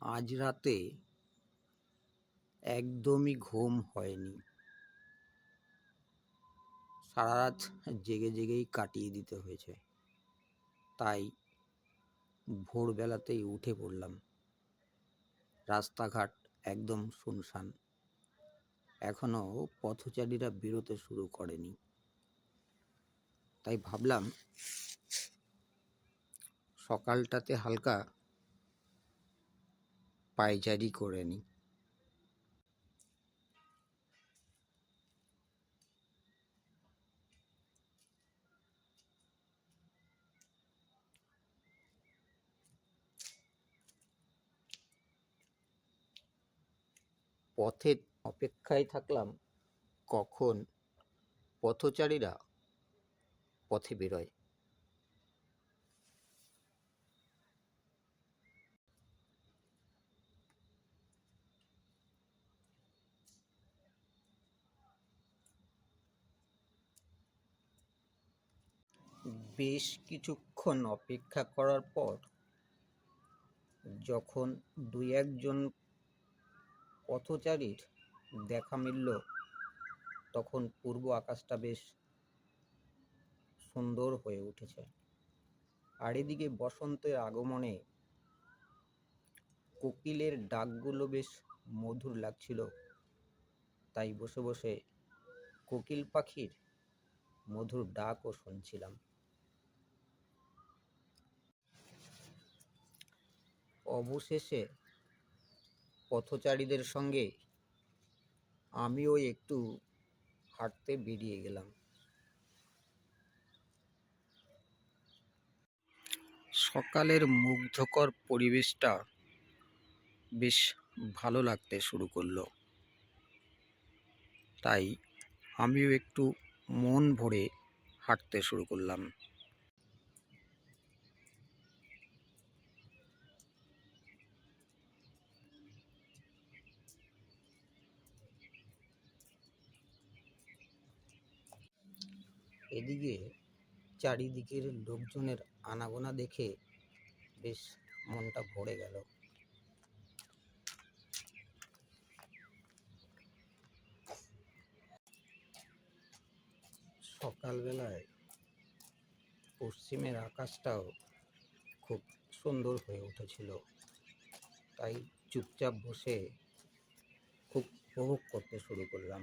আজ রাতে একদমই ঘুম হয়নি। সারা রাত জেগে জেগেই কাটিয়ে দিতে হয়েছে। তাই ভোরবেলাতেই উঠে পড়লাম। রাস্তাঘাট একদম শুনশান। এখনও পথচারীরা বেরোতে শুরু করেনি। তাই ভাবলাম, সকালটাতে হালকা পায়চারি করে নিই পথে অপেক্ষায় থাকলাম কখন? পথচারীরা পথে বেরোয়। বেশ কিছুক্ষণ অপেক্ষা করার পর যখন দুই একজন পথচারীর দেখা মিলল, তখন পূর্ব আকাশটা বেশ সুন্দর হয়ে উঠেছে। আর এদিকে বসন্তের আগমনে কোকিলের ডাকগুলো বেশ মধুর লাগছিল। তাই বসে বসে কোকিল পাখির মধুর ডাকও শুনছিলাম। অবশেষে পথচারীদের সঙ্গে আমিও একটু হাঁটতে বেরিয়ে গেলাম। সকালের মুগ্ধকর পরিবেশটা বেশ ভালো লাগতে শুরু করল। তাই আমিও একটু মন ভরে হাঁটতে শুরু করলাম। এদিকে চারিদিকের লোকজনের আনাগোনা দেখে বেশ মনটা ভরে গেল। সকালবেলায় পশ্চিমের আকাশটাও খুব সুন্দর হয়ে উঠেছিল। তাই চুপচাপ বসে খুব উপভোগ করতে শুরু করলাম।